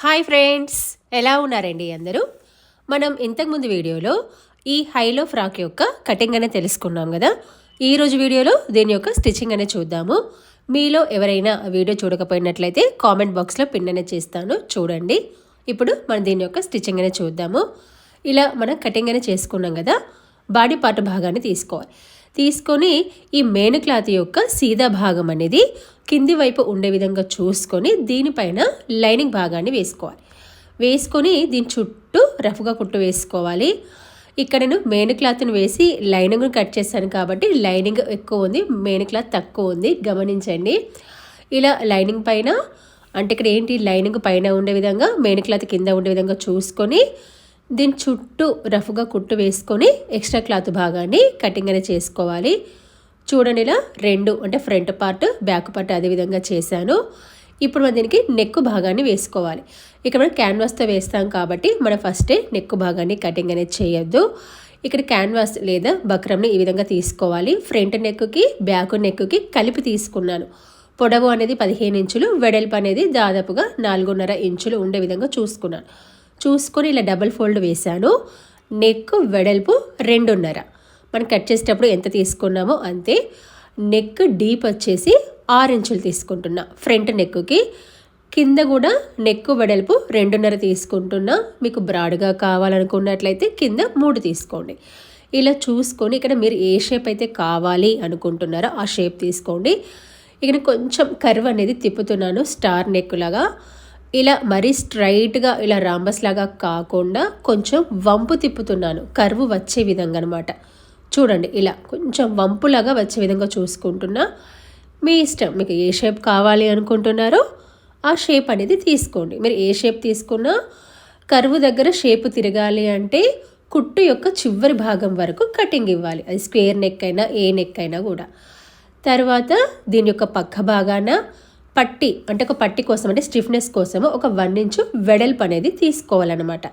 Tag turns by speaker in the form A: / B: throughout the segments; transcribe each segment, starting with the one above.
A: Hi friends ఎలా ఉన్నారండి అందరూ? మనం ఇంతకుముందు వీడియోలో ఈ హైలో ఫ్రాక్ యొక్క కటింగ్ అనేది తెలుసుకున్నాం కదా. ఈరోజు వీడియోలో దీని యొక్క స్టిచ్చింగ్ అనేది చూద్దాము. మీలో ఎవరైనా వీడియో చూడకపోయినట్లయితే కామెంట్ బాక్స్లో పిన్ అనేది చేస్తాను చూడండి. ఇప్పుడు మనం దీని యొక్క స్టిచ్చింగ్ అనేది చూద్దాము. ఇలా మనం కటింగ్ అనేది చేసుకున్నాం కదా బాడీ పార్ట్ భాగాన్ని తీసుకోవాలి. తీసుకొని ఈ మేను క్లాత్ యొక్క సీదా భాగం అనేది కింది వైపు ఉండే విధంగా చూసుకొని దీనిపైన లైనింగ్ భాగాన్ని వేసుకోవాలి. వేసుకొని దీని చుట్టూ రఫ్గా కుట్టు వేసుకోవాలి. ఇక్కడ నేను మెయిన్ క్లాత్ని వేసి లైనింగ్ కట్ చేశాను కాబట్టి లైనింగ్ ఎక్కువ ఉంది మెయిన్ క్లాత్ తక్కువ ఉంది. గమనించండి. ఇలా లైనింగ్ పైన అంటే ఇక్కడ ఏంటి? లైనింగ్ పైన ఉండే విధంగా మెయిన్ క్లాత్ కింద ఉండే విధంగా చూసుకొని దీని చుట్టూ రఫ్గా కుట్టు వేసుకొని ఎక్స్ట్రా క్లాత్ భాగాన్ని కటింగ్ అనేది చేసుకోవాలి. చూడండి ఇలా రెండు అంటే ఫ్రంట్ పార్ట్ బ్యాక్ పార్ట్ అదే విధంగా చేశాను. ఇప్పుడు మనం దీనికి నెక్ భాగాన్ని వేసుకోవాలి. ఇక్కడ మనం క్యాన్వాస్తో వేస్తాం కాబట్టి మనం ఫస్టే నెక్ భాగాన్ని కటింగ్ అనేది చేయొద్దు. ఇక్కడ క్యాన్వాస్ లేదా బక్రంని ఈ విధంగా తీసుకోవాలి. ఫ్రంట్ నెక్కి బ్యాక్ నెక్కి కలిపి తీసుకున్నాను. పొడవు అనేది పదిహేను ఇంచులు వెడల్పు అనేది దాదాపుగా నాలుగున్నర ఇంచులు ఉండే విధంగా చూసుకున్నాను. చూసుకొని ఇలా డబల్ ఫోల్డ్ వేశాను. నెక్ వెడల్పు రెండున్నర. మనం కట్ చేసేటప్పుడు ఎంత తీసుకున్నామో అంతే. నెక్ డీప్ వచ్చేసి ఆరు ఇంచులు తీసుకుంటున్నా ఫ్రంట్ నెక్కి కింద కూడా నెక్ వెడల్పు రెండున్నర తీసుకుంటున్నా. మీకు బ్రాడ్గా కావాలనుకున్నట్లయితే కింద మూడు తీసుకోండి. ఇలా చూసుకొని ఇక్కడ మీరు ఏ షేప్ అయితే కావాలి అనుకుంటున్నారో ఆ షేప్ తీసుకోండి. ఇక్కడ కొంచెం కర్వ్ అనేది తిప్పుతున్నాను స్టార్ నెక్ లాగా ఇలా మరీ స్ట్రైట్గా ఇలా రాంబస్ లాగా కాకుండా కొంచెం వంపు తిప్పుతున్నాను. కరువు వచ్చే విధంగా అనమాట చూడండి ఇలా కొంచెం వంపులాగా వచ్చే విధంగా చూసుకుంటున్నా. మీ ఇష్టం. మీకు ఏ షేప్ కావాలి అనుకుంటున్నారో ఆ షేప్ అనేది తీసుకోండి. మీరు ఏ షేప్ తీసుకున్నా కరువు దగ్గర షేప్ తిరగాలి అంటే కుట్టు యొక్క చివరి భాగం వరకు కటింగ్ ఇవ్వాలి. అది స్క్వేర్ నెక్ అయినా ఏ నెక్ అయినా కూడా. తర్వాత దీని యొక్క పక్క భాగాన పట్టి అంటే ఒక పట్టి కోసం అంటే స్టిఫ్నెస్ కోసం ఒక వన్ ఇంచు వెడల్పు అనేది తీసుకోవాలన్నమాట.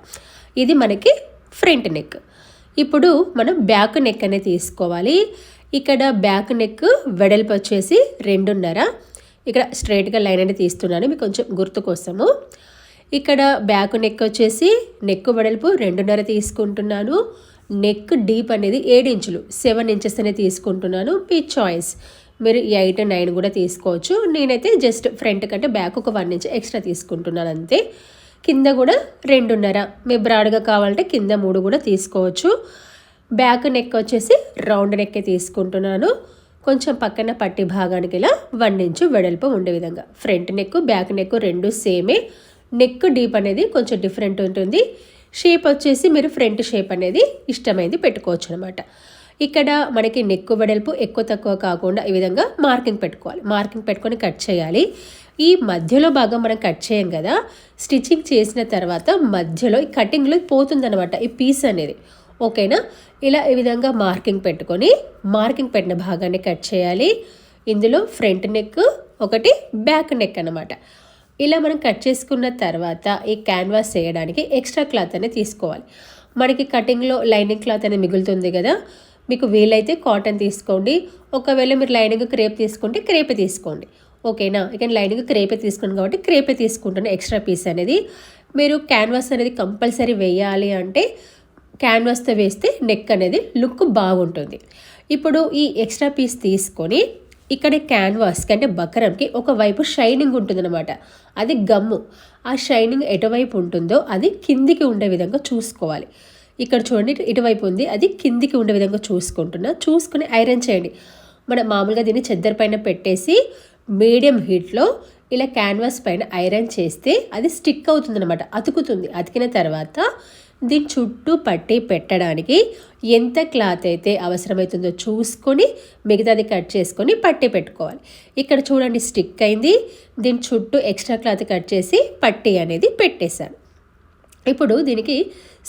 A: ఇది మనకి ఫ్రంట్ నెక్. ఇప్పుడు మనం బ్యాక్ నెక్ అనేది తీసుకోవాలి. ఇక్కడ బ్యాక్ నెక్ వెడల్పు వచ్చేసి రెండున్నర. ఇక్కడ స్ట్రైట్గా లైన్ అనేది తీస్తున్నాను మీకు కొంచెం గుర్తు కోసము. ఇక్కడ బ్యాక్ నెక్ వచ్చేసి నెక్ వెడల్పు రెండున్నర తీసుకుంటున్నాను. నెక్ డీప్ అనేది ఏడు ఇంచులు సెవెన్ ఇంచెస్ అనేది తీసుకుంటున్నాను. మీ చాయిస్ మీరు ఎయిట్ నైన్ కూడా తీసుకోవచ్చు. నేనైతే జస్ట్ ఫ్రంట్ కంటే బ్యాక్ ఒక వన్ ఇంచ్ ఎక్స్ట్రా తీసుకుంటున్నాను అంతే. కింద కూడా రెండున్నర. మీ బ్రాడ్గా కావాలంటే కింద మూడు కూడా తీసుకోవచ్చు. బ్యాక్ నెక్ వచ్చేసి రౌండ్ నెక్కే తీసుకుంటున్నాను. కొంచెం పక్కన పట్టి భాగానికి ఇలా వన్ ఇంచు వెడల్పు ఉండే విధంగా. ఫ్రంట్ నెక్ బ్యాక్ నెక్ రెండు సేమే నెక్ డీప్ అనేది కొంచెం డిఫరెంట్ ఉంటుంది. షేప్ వచ్చేసి మీరు ఫ్రంట్ షేప్ అనేది ఇష్టమైంది పెట్టుకోవచ్చు అనమాట ఇక్కడ మనకి నెక్కు వెడల్పు ఎక్కువ తక్కువ కాకుండా ఈ విధంగా మార్కింగ్ పెట్టుకోవాలి. మార్కింగ్ పెట్టుకొని కట్ చేయాలి. ఈ మధ్యలో భాగం మనం కట్ చేయం కదా. స్టిచ్చింగ్ చేసిన తర్వాత మధ్యలో ఈ కటింగ్లో పోతుందనమాట ఈ పీస్ అనేది. ఓకేనా? ఇలా ఈ విధంగా మార్కింగ్ పెట్టుకొని మార్కింగ్ పెట్టిన భాగాన్ని కట్ చేయాలి. ఇందులో ఫ్రంట్ నెక్ ఒకటి బ్యాక్ నెక్ అనమాట ఇలా మనం కట్ చేసుకున్న తర్వాత ఈ క్యాన్వాస్ చేయడానికి ఎక్స్ట్రా క్లాత్ అనేది తీసుకోవాలి. మనకి కటింగ్లో లైనింగ్ క్లాత్ అనేది మిగులుతుంది కదా. మీకు వీలైతే కాటన్ తీసుకోండి. ఒకవేళ మీరు లైనింగ్ క్రేప్ తీసుకుంటే క్రేపే తీసుకోండి. ఓకేనా? ఇక లైనింగ్ క్రేపే తీసుకున్నాను కాబట్టి క్రేపే తీసుకుంటాను. ఎక్స్ట్రా పీస్ అనేది. మీరు క్యాన్వాస్ అనేది కంపల్సరీ వేయాలి అంటే క్యాన్వాస్తో వేస్తే నెక్ అనేది లుక్ బాగుంటుంది. ఇప్పుడు ఈ ఎక్స్ట్రా పీస్ తీసుకొని ఇక్కడ క్యాన్వాస్కి అంటే బకరంకి ఒకవైపు షైనింగ్ ఉంటుందన్నమాట. అది గమ్ము. ఆ షైనింగ్ ఎటువైపు ఉంటుందో అది కిందికి ఉండే విధంగా చూసుకోవాలి. ఇక్కడ చూడండి ఇటువైపు ఉంది. అది కిందికి ఉండే విధంగా చూసుకుంటున్నా. చూసుకుని ఐరన్ చేయండి. మన మామూలుగా దీన్ని చెద్దర్ పైన పెట్టేసి మీడియం హీట్లో ఇలా క్యాన్వాస్ పైన ఐరన్ చేస్తే అది స్టిక్ అవుతుంది అనమాట అతుకుతుంది. అతికిన తర్వాత దీని చుట్టూ పట్టి పెట్టడానికి ఎంత క్లాత్ అయితే అవసరమవుతుందో చూసుకొని మిగతాది కట్ చేసుకొని పట్టి పెట్టుకోవాలి. ఇక్కడ చూడండి స్టిక్ అయింది. దీని చుట్టూ ఎక్స్ట్రా క్లాత్ కట్ చేసి పట్టి అనేది పెట్టేశాను. ఇప్పుడు దీనికి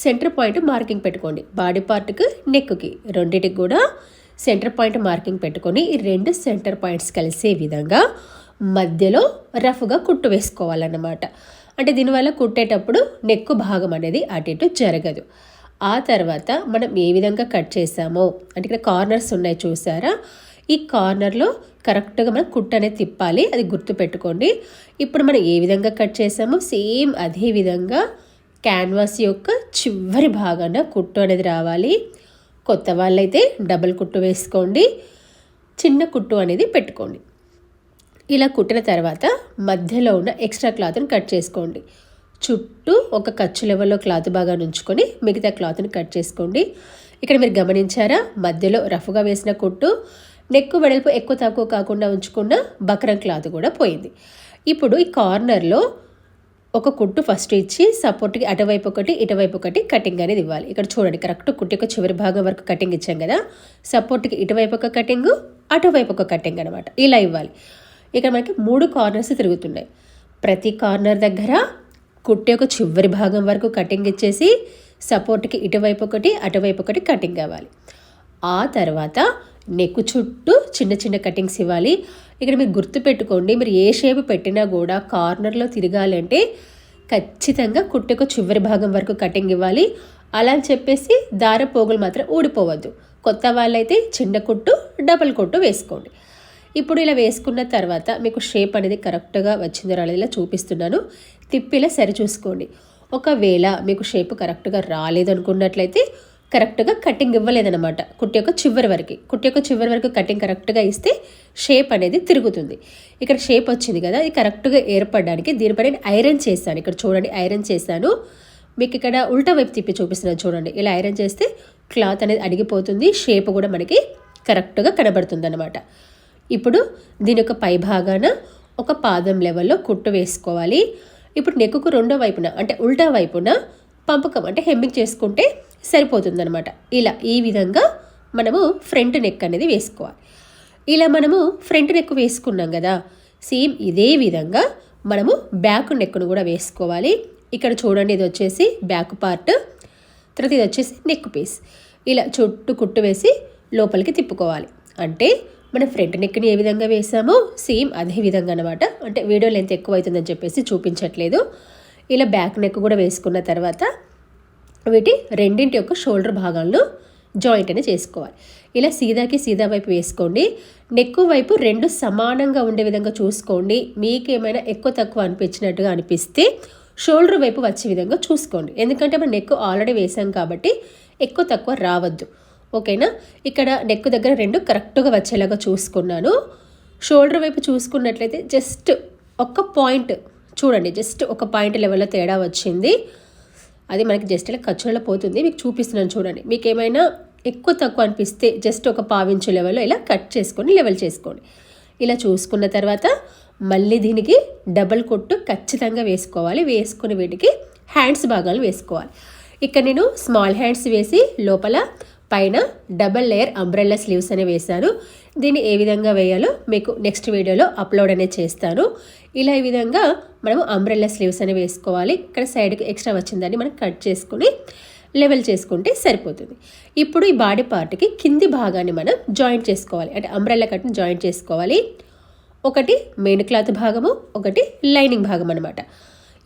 A: సెంటర్ పాయింట్ మార్కింగ్ పెట్టుకోండి. బాడీ పార్ట్కి నెక్కి రెండింటికి కూడా సెంటర్ పాయింట్ మార్కింగ్ పెట్టుకొని ఈ రెండు సెంటర్ పాయింట్స్ కలిసే విధంగా మధ్యలో రఫ్గా కుట్టు వేసుకోవాలన్నమాట. అంటే దీనివల్ల కుట్టేటప్పుడు నెక్కు భాగం అనేది అటు ఇటు జరగదు. ఆ తర్వాత మనం ఏ విధంగా కట్ చేసామో అంటే ఇక్కడ కార్నర్స్ ఉన్నాయి చూసారా? ఈ కార్నర్లో కరెక్ట్గా మనం కుట్టు అనేది తిప్పాలి అది గుర్తు పెట్టుకోండి ఇప్పుడు మనం ఏ విధంగా కట్ చేసామో సేమ్ అదే విధంగా క్యాన్వాస్ యొక్క చివరి భాగాన కుట్టు అనేది రావాలి. కొత్త వాళ్ళైతే డబల్ కుట్టు వేసుకోండి. చిన్న కుట్టు అనేది పెట్టుకోండి. ఇలా కుట్టిన తర్వాత మధ్యలో ఉన్న ఎక్స్ట్రా క్లాత్ని కట్ చేసుకోండి. చుట్టూ ఒక ఖర్చు లెవెల్లో క్లాత్ బాగా ఉంచుకొని మిగతా క్లాత్ని కట్ చేసుకోండి. ఇక్కడ మీరు గమనించారా? మధ్యలో రఫ్గా వేసిన కుట్టు నెక్కు వెడల్పు ఎక్కువ తక్కువ కాకుండా ఉంచుకున్న బక్రం క్లాత్ కూడా పోయింది. ఇప్పుడు ఈ కార్నర్లో ఒక కుట్టు ఫస్ట్ ఇచ్చి సపోర్ట్కి అటువైపు ఒకటి ఇటువైపు ఒకటి కటింగ్ అనేది ఇవ్వాలి. ఇక్కడ చూడండి కరెక్ట్ కుట్టు యొక్క చివరి భాగం వరకు కటింగ్ ఇచ్చాం కదా. సపోర్ట్కి ఇటువైపు ఒక కటింగ్ అటువైపు ఒక కటింగ్ అనమాట ఇలా ఇవ్వాలి. ఇక్కడ మనకి మూడు కార్నర్స్ తిరుగుతున్నాయి. ప్రతి కార్నర్ దగ్గర కుట్టి యొక్క చివరి భాగం వరకు కటింగ్ ఇచ్చేసి సపోర్ట్కి ఇటువైపు ఒకటి అటువైపు ఒకటి కటింగ్ అవ్వాలి ఆ తర్వాత నెక్ చుట్టూ చిన్న చిన్న కటింగ్స్ ఇవ్వాలి. ఇక్కడ మీరు గుర్తుపెట్టుకోండి మీరు ఏ షేప్ పెట్టినా కూడా కార్నర్లో తిరగాలంటే ఖచ్చితంగా కుట్టెకు చివరి భాగం వరకు కటింగ్ ఇవ్వాలి. అలా అని చెప్పేసి దార పోగులు మాత్రం ఊడిపోవద్దు. కొత్త వాళ్ళైతే చిన్న కుట్టు డబల్ కుట్టు వేసుకోండి. ఇప్పుడు ఇలా వేసుకున్న తర్వాత మీకు షేప్ అనేది కరెక్ట్గా వచ్చిందో ఇలా చూపిస్తున్నాను. తిప్పిలా సరి చూసుకోండి. ఒకవేళ మీకు షేప్ కరెక్ట్గా రాలేదు అనుకున్నట్లయితే కరెక్ట్గా కటింగ్ ఇవ్వలేదన్నమాట. కుట్టి యొక్క చివరి వరకు. కుట్టి యొక్క చివరి వరకు కటింగ్ కరెక్ట్గా ఇస్తే షేప్ అనేది తిరుగుతుంది. ఇక్కడ షేప్ వచ్చింది కదా ఇది కరెక్ట్గా ఏర్పడడానికి దీనిపై నేను ఐరన్ చేశాను. ఇక్కడ చూడండి ఐరన్ చేశాను. మీకు ఇక్కడ ఉల్టా వైపు తిప్పి చూపిస్తున్నాను చూడండి. ఇలా ఐరన్ చేస్తే క్లాత్ అనేది అడిగిపోతుంది షేప్ కూడా మనకి కరెక్ట్గా కనబడుతుంది అనమాట ఇప్పుడు దీని యొక్క పై భాగాన ఒక పాదం లెవెల్లో కుట్టు వేసుకోవాలి. ఇప్పుడు నెక్కుకు రెండో వైపున అంటే ఉల్టా వైపున పంపకం అంటే హెమ్మింగ్ చేసుకుంటే సరిపోతుందనమాట ఇలా ఈ విధంగా మనము ఫ్రంట్ నెక్ అనేది వేసుకోవాలి. ఇలా మనము ఫ్రంట్ నెక్ వేసుకున్నాం కదా సేమ్ ఇదే విధంగా మనము బ్యాక్ నెక్ను కూడా వేసుకోవాలి. ఇక్కడ చూడండి ఇది వచ్చేసి బ్యాక్ పార్ట్ తర్వాత ఇది వచ్చేసి నెక్ పీస్. ఇలా చుట్టూ కుట్టు వేసి లోపలికి తిప్పుకోవాలి. అంటే మనం ఫ్రంట్ నెక్ని ఏ విధంగా వేసామో సేమ్ అదే విధంగా అనమాట అంటే వీడియో లెంత్ ఎక్కువ అవుతుందని చెప్పేసి చూపించట్లేదు. ఇలా బ్యాక్ నెక్ కూడా వేసుకున్న తర్వాత వీటి రెండింటి యొక్క షోల్డర్ భాగాలను జాయింట్ అని చేసుకోవాలి. ఇలా సీదాకి సీదా వైపు వేసుకోండి. నెక్కు వైపు రెండు సమానంగా ఉండే విధంగా చూసుకోండి. మీకు ఏమైనా ఎక్కువ తక్కువ అనిపించినట్టుగా అనిపిస్తే షోల్డర్ వైపు వచ్చే విధంగా చూసుకోండి. ఎందుకంటే మనం నెక్ ఆల్రెడీ వేసాం కాబట్టి ఎక్కువ తక్కువ రావద్దు. ఓకేనా? ఇక్కడ నెక్ దగ్గర రెండు కరెక్ట్గా వచ్చేలాగా చూసుకున్నాను. షోల్డర్ వైపు చూసుకున్నట్లయితే జస్ట్ ఒక్క పాయింట్ చూడండి. జస్ట్ ఒక పాయింట్ లెవెల్లో తేడా వచ్చింది. అది మనకి జస్ట్ ఇలా ఖర్చులలో పోతుంది. మీకు చూపిస్తున్నాను చూడండి. మీకు ఏమైనా ఎక్కువ తక్కువ అనిపిస్తే జస్ట్ ఒక పావించు లెవెల్లో ఇలా కట్ చేసుకొని లెవెల్ చేసుకోండి. ఇలా చూసుకున్న తర్వాత మళ్ళీ దీనికి డబల్ కొట్టు ఖచ్చితంగా వేసుకోవాలి. వేసుకుని వీటికి హ్యాండ్స్ భాగాలు వేసుకోవాలి. ఇక్కడ నేను స్మాల్ హ్యాండ్స్ వేసి లోపల పైన డబల్ లేయర్ అంబ్రెల్లా స్లీవ్స్ అనే వేశాను దీన్ని ఏ విధంగా వేయాలో మీకు నెక్స్ట్ వీడియోలో అప్లోడ్ అనేది చేస్తాను. ఇలా ఈ విధంగా మనము అంబ్రెల్లా స్లీవ్స్ అనేవి వేసుకోవాలి. ఇక్కడ సైడ్కి ఎక్స్ట్రా వచ్చిందని మనం కట్ చేసుకుని లెవెల్ చేసుకుంటే సరిపోతుంది. ఇప్పుడు ఈ బాడీ పార్ట్కి కింది భాగాన్ని మనం జాయింట్ చేసుకోవాలి. అంటే అంబ్రెల్లా కట్ని జాయింట్ చేసుకోవాలి. ఒకటి మెయిన్ క్లాత్ భాగము ఒకటి లైనింగ్ భాగం అనమాట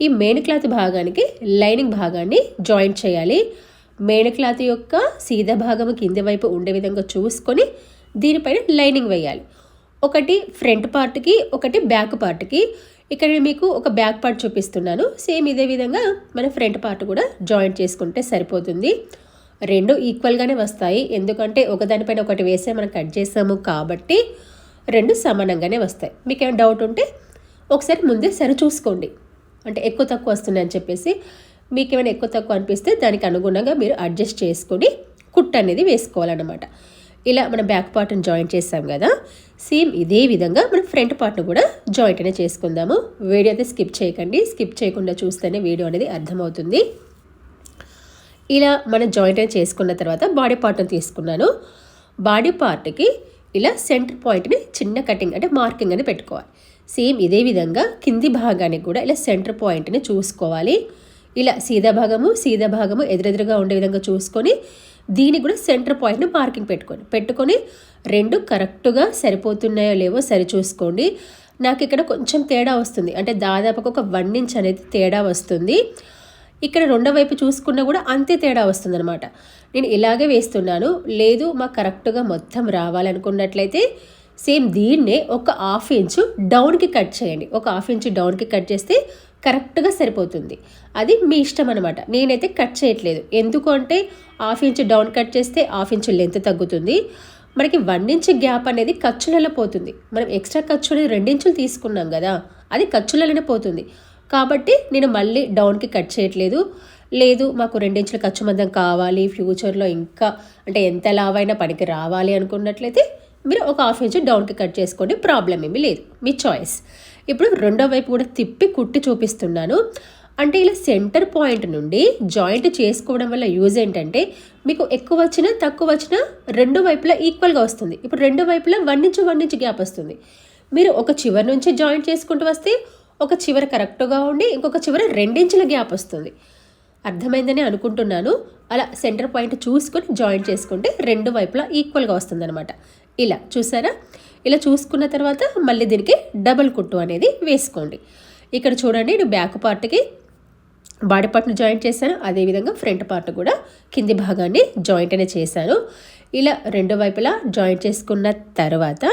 A: ఈ మెయిన్ క్లాత్ భాగానికి లైనింగ్ భాగాన్ని జాయింట్ చేయాలి. మేడక్లాత్ క్లాత్ యొక్క సీదా భాగము కింది వైపు ఉండే విధంగా చూసుకొని దీనిపైన లైనింగ్ వేయాలి. ఒకటి ఫ్రంట్ పార్ట్కి ఒకటి బ్యాక్ పార్ట్కి ఇక్కడ మీకు ఒక బ్యాక్ పార్ట్ చూపిస్తున్నాను. సేమ్ ఇదే విధంగా మన ఫ్రంట్ పార్ట్ కూడా జాయింట్ చేసుకుంటే సరిపోతుంది. రెండు ఈక్వల్గానే వస్తాయి. ఎందుకంటే ఒకదానిపైన ఒకటి వేసే మనం కట్ చేసాము కాబట్టి రెండు సమానంగానే వస్తాయి. మీకు ఏమైనా డౌట్ ఉంటే ఒకసారి ముందే సరి చూసుకోండి. అంటే ఎక్కువ తక్కువ వస్తుందని చెప్పేసి మీకు ఏమైనా ఎక్కువ తక్కువ అనిపిస్తే దానికి అనుగుణంగా మీరు అడ్జస్ట్ చేసుకొని కుట్ అనేది వేసుకోవాలన్నమాట. ఇలా మన బ్యాక్ పార్ట్ని జాయింట్ చేసాం కదా సేమ్ ఇదే విధంగా మనం ఫ్రంట్ పార్ట్ను కూడా జాయింట్ అనేది చేసుకుందాము. వీడియో అయితే స్కిప్ చేయకండి. స్కిప్ చేయకుండా చూస్తేనే వీడియో అనేది అర్థమవుతుంది. ఇలా మనం జాయింట్ అనేది చేసుకున్న తర్వాత బాడీ పార్ట్ని తీసుకున్నాను. బాడీ పార్ట్కి ఇలా సెంటర్ పాయింట్ని చిన్న కటింగ్ అంటే మార్కింగ్ అనేది పెట్టుకోవాలి. సేమ్ ఇదే విధంగా కింది భాగానికి కూడా ఇలా సెంటర్ పాయింట్ని చూసుకోవాలి. ఇలా సీదాభాగము సీదాభాగము ఎదురెదురుగా ఉండే విధంగా చూసుకొని దీనికి కూడా సెంటర్ పాయింట్ని మార్కింగ్ పెట్టుకొని పెట్టుకొని రెండు కరెక్ట్గా సరిపోతున్నాయో లేవో సరి చూసుకోండి. నాకు ఇక్కడ కొంచెం తేడా వస్తుంది. అంటే దాదాపుగా ఒక వన్ ఇంచ్ అనేది తేడా వస్తుంది. ఇక్కడ రెండో వైపు చూసుకున్నా కూడా అంతే తేడా వస్తుందనమాట నేను ఇలాగే వేస్తున్నాను. లేదు మాకు కరెక్ట్గా మొత్తం రావాలనుకున్నట్లయితే సేమ్ దీన్నే ఒక హాఫ్ ఇంచు డౌన్కి కట్ చేయండి. ఒక హాఫ్ ఇంచు డౌన్కి కట్ చేస్తే కరెక్ట్గా సరిపోతుంది. అది మీ ఇష్టం అనమాట నేనైతే కట్ చేయట్లేదు. ఎందుకు అంటే హాఫ్ ఇంచ్ డౌన్ కట్ చేస్తే హాఫ్ ఇంచ్ లెంత్ తగ్గుతుంది. మనకి వన్ ఇంచ్ గ్యాప్ అనేది ఖర్చులలో పోతుంది. మనం ఎక్స్ట్రా ఖర్చు అనేది రెండించులు తీసుకున్నాం కదా అది ఖర్చులలోనే పోతుంది. కాబట్టి నేను మళ్ళీ డౌన్కి కట్ చేయట్లేదు. లేదు మాకు రెండించుల ఖర్చు మందం కావాలి ఫ్యూచర్లో ఇంకా అంటే ఎంత లావైనా పనికి రావాలి అనుకున్నట్లయితే మీరు ఒక హాఫ్ ఇంచ్ డౌన్కి కట్ చేసుకోండి. ప్రాబ్లం ఏమీ లేదు. మీ చాయిస్. ఇప్పుడు రెండో వైపు కూడా తిప్పి కుట్టి చూపిస్తున్నాను. అంటే ఇలా సెంటర్ పాయింట్ నుండి జాయింట్ చేసుకోవడం వల్ల యూజ్ ఏంటంటే మీకు ఎక్కువ వచ్చినా తక్కువ వచ్చినా రెండు వైపులా ఈక్వల్గా వస్తుంది. ఇప్పుడు రెండు వైపులా one inch one inch gap వస్తుంది. మీరు ఒక చివరి నుంచి జాయింట్ చేసుకుంటూ వస్తే ఒక చివర కరెక్ట్గా ఉండి ఇంకొక చివర రెండించుల గ్యాప్ వస్తుంది. అర్థమైందని అనుకుంటున్నాను. అలా సెంటర్ పాయింట్ చూసుకొని జాయింట్ చేసుకుంటే రెండు వైపులా ఈక్వల్గా వస్తుందన్నమాట. ఇలా చూసారా? ఇలా చూసుకున్న తర్వాత మళ్ళీ దీనికి డబల్ కుట్టు అనేది వేసుకోండి. ఇక్కడ చూడండి నేను బ్యాక్ పార్ట్కి బాడీ పార్ట్ను జాయింట్ చేశాను. అదేవిధంగా ఫ్రంట్ పార్ట్ కూడా కింది భాగాన్ని జాయింట్ అనే చేశాను. ఇలా రెండు వైపులా జాయింట్ చేసుకున్న తర్వాత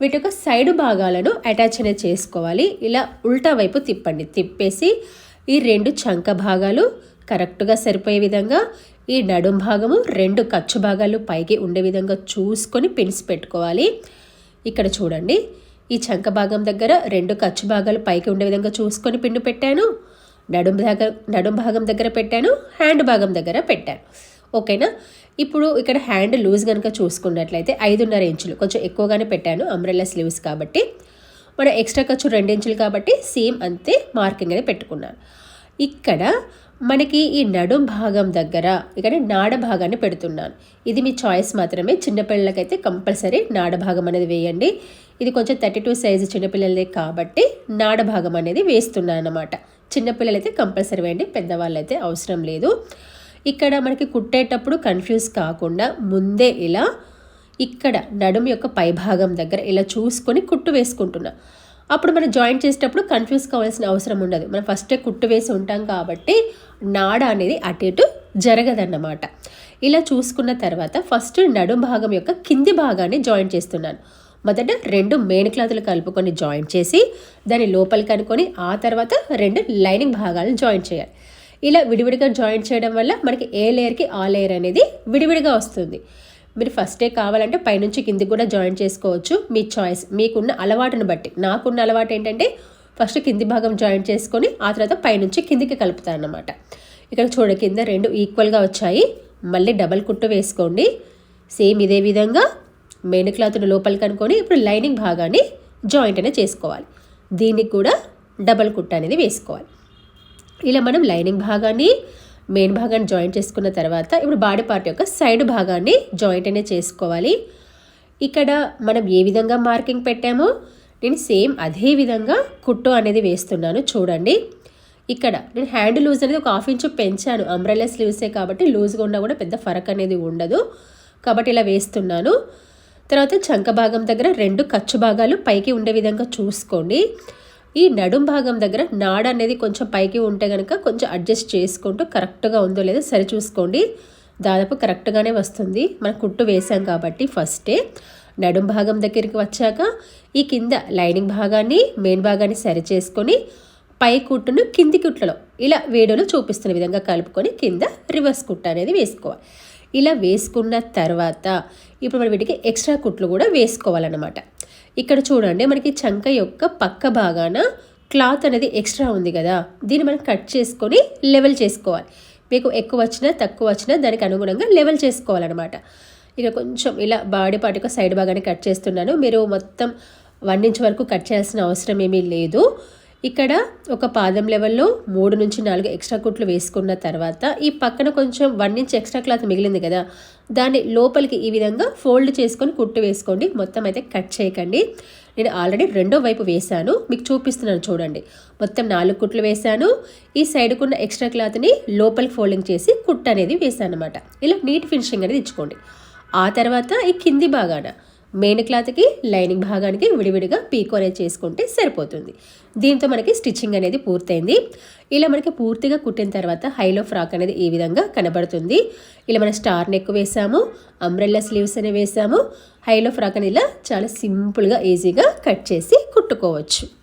A: వీటి యొక్క సైడ్ భాగాలను అటాచ్ అనేది చేసుకోవాలి. ఇలా ఉల్టా వైపు తిప్పండి. తిప్పేసి ఈ రెండు చంక భాగాలు కరెక్ట్గా సరిపోయే విధంగా ఈ నడుం భాగము రెండు ఖర్చు భాగాలు పైకి ఉండే విధంగా చూసుకొని పిన్స్ పెట్టుకోవాలి. ఇక్కడ చూడండి. ఈ చంక భాగం దగ్గర రెండు ఖర్చు భాగాలు పైకి ఉండే విధంగా చూసుకొని పిండి పెట్టాను. నడుం దగ్గర నడుం భాగం దగ్గర పెట్టాను. హ్యాండ్ భాగం దగ్గర పెట్టాను. ఓకేనా? ఇప్పుడు ఇక్కడ హ్యాండ్ లూజ్ కనుక చూసుకున్నట్లయితే ఐదున్నర ఇంచులు కొంచెం ఎక్కువగానే పెట్టాను అంబ్రెల్లా స్లీవ్స్ కాబట్టి. మన ఎక్స్ట్రా ఖర్చు రెండు ఇంచులు కాబట్టి సేమ్ అంతే మార్కింగ్ అనేది పెట్టుకున్నాను. ఇక్కడ మనకి ఈ నడుం భాగం దగ్గర ఇక్కడ నాడ భాగాన్ని పెడుతున్నాను. ఇది మీ చాయిస్ మాత్రమే. చిన్నపిల్లలకైతే కంపల్సరీ నాడ భాగం అనేది వేయండి. ఇది కొంచెం థర్టీ టూ సైజు చిన్నపిల్లలదే కాబట్టి నాడ భాగం అనేది వేస్తున్నాను అనమాట చిన్నపిల్లలైతే కంపల్సరీ వేయండి. పెద్దవాళ్ళైతే అవసరం లేదు. ఇక్కడ మనకి కుట్టేటప్పుడు కన్ఫ్యూజ్ కాకుండా ముందే ఇలా ఇక్కడ నడుం యొక్క పైభాగం దగ్గర ఇలా చూసుకొని కుట్టు వేసుకుంటున్నా. అప్పుడు మనం జాయింట్ చేసేటప్పుడు కన్ఫ్యూజ్ కావాల్సిన అవసరం ఉండదు. మనం ఫస్టే కుట్టు వేసి ఉంటాం కాబట్టి నాడ అనేది అటు ఇటు జరగదన్నమాట. ఇలా చూసుకున్న తర్వాత ఫస్ట్ నడుం భాగం యొక్క కింది భాగాన్ని జాయింట్ చేస్తున్నాను. మొదట రెండు మెయిన్ క్లాతులు కలుపుకొని జాయింట్ చేసి దాని లోపల కనుక్కొని ఆ తర్వాత రెండు లైనింగ్ భాగాలను జాయింట్ చేయాలి. ఇలా విడివిడిగా జాయింట్ చేయడం వల్ల మనకి ఏ లేయర్కి ఆ లేయర్ అనేది విడివిడిగా వస్తుంది. మీరు ఫస్టే కావాలంటే పైనుంచి కిందికి కూడా జాయింట్ చేసుకోవచ్చు. మీ చాయిస్ మీకున్న అలవాటును బట్టి. నాకున్న అలవాటు ఏంటంటే ఫస్ట్ కింది భాగం జాయింట్ చేసుకొని ఆ తర్వాత పైనుంచి కిందికి కలుపుతాను అన్నమాట ఇక్కడ చూడ కింద రెండు ఈక్వల్గా వచ్చాయి. మళ్ళీ డబల్ కుట్టు వేసుకోండి. సేమ్ ఇదే విధంగా మెయిన్ క్లాత్ను లోపలికి అనుకొని ఇప్పుడు లైనింగ్ భాగాన్ని జాయింట్ అనేది చేసుకోవాలి. దీనికి కూడా డబల్ కుట్టు అనేది వేసుకోవాలి. ఇలా మనం లైనింగ్ భాగాన్ని మెయిన్ భాగాన్ని జాయింట్ చేసుకున్న తర్వాత ఇప్పుడు బాడీ పార్ట్ యొక్క సైడ్ భాగాన్ని జాయింట్ అనేది చేసుకోవాలి. ఇక్కడ మనం ఏ విధంగా మార్కింగ్ పెట్టామో? నేను సేమ్ అదే విధంగా కుట్టు అనేది వేస్తున్నాను చూడండి. ఇక్కడ నేను హ్యాండ్ లూజ్ అనేది ఒక హాఫ్ ఇంచు పెంచాను. అంబ్రెల్లా స్లీవ్సే కాబట్టి లూజ్గా ఉన్నా కూడా పెద్ద ఫరక్ అనేది ఉండదు. కాబట్టి ఇలా వేస్తున్నాను. తర్వాత చంక భాగం దగ్గర రెండు ఖర్చు భాగాలు పైకి ఉండే విధంగా చూసుకోండి. ఈ నడుం భాగం దగ్గర నాడ అనేది కొంచెం పైకి ఉంటే కనుక కొంచెం అడ్జస్ట్ చేసుకుంటూ కరెక్ట్గా ఉందో లేదో సరి చూసుకోండి. దాదాపు కరెక్ట్గానే వస్తుంది. మనం కుట్టు వేసాం కాబట్టి ఫస్టే. నడుం భాగం దగ్గరికి వచ్చాక ఈ కింద లైనింగ్ భాగాన్ని మెయిన్ భాగాన్ని సరి చేసుకొని పై కుట్టును కింది కుట్లలో ఇలా వేడిలో చూపిస్తున్న విధంగా కలుపుకొని కింద రివర్స్ కుట్ట అనేది వేసుకోవాలి. ఇలా వేసుకున్న తర్వాత ఇప్పుడు మనం వీటికి ఎక్స్ట్రా కుట్లు కూడా వేసుకోవాలన్నమాట. ఇక్కడ చూడండి మనకి చంక యొక్క పక్క భాగాన క్లాత్ అనేది ఎక్స్ట్రా ఉంది కదా దీన్ని మనం కట్ చేసుకొని లెవెల్ చేసుకోవాలి. మీకు ఎక్కువ వచ్చినా తక్కువ వచ్చినా దానికి అనుగుణంగా లెవెల్ చేసుకోవాలన్నమాట. ఇక కొంచెం ఇలా బాడీ పార్ట్గా సైడ్ భాగాన్ని కట్ చేస్తున్నాను. మీరు మొత్తం వన్ ఇంచ్ వరకు కట్ చేయాల్సిన అవసరం ఏమీ లేదు. ఇక్కడ ఒక పాదం లెవెల్లో మూడు నుంచి నాలుగు ఎక్స్ట్రా కుట్లు వేసుకున్న తర్వాత ఈ పక్కన కొంచెం వన్ ఇంచ్ ఎక్స్ట్రా క్లాత్ మిగిలింది కదా దాన్ని లోపలికి ఈ విధంగా ఫోల్డ్ చేసుకొని కుట్టు వేసుకోండి. మొత్తం అయితే కట్ చేయకండి. నేను ఆల్రెడీ రెండో వైపు వేశాను. మీకు చూపిస్తున్నాను చూడండి. మొత్తం నాలుగు కుట్లు వేశాను. ఈ సైడ్కున్న ఎక్స్ట్రా క్లాత్ని లోపలికి ఫోల్డింగ్ చేసి కుట్టు అనేది వేసాను అనమాట ఇలా నీట్ ఫినిషింగ్ అనేది ఇచ్చుకోండి. ఆ తర్వాత ఈ కింది భాగాన మెయిన్ క్లాత్కి లైనింగ్ భాగానికి విడివిడిగా పీకో అనేది చేసుకుంటే సరిపోతుంది. దీంతో మనకి స్టిచ్చింగ్ అనేది పూర్తయింది. ఇలా మనకి పూర్తిగా కుట్టిన తర్వాత హైలో ఫ్రాక్ అనేది ఈ విధంగా కనబడుతుంది. ఇలా మనం స్టార్ నెక్ వేసాము అంబ్రెల్లా స్లీవ్స్ అనేవి వేసాము. హైలో ఫ్రాక్ అనేది ఇలా చాలా సింపుల్గా ఈజీగా కట్ చేసి కుట్టుకోవచ్చు.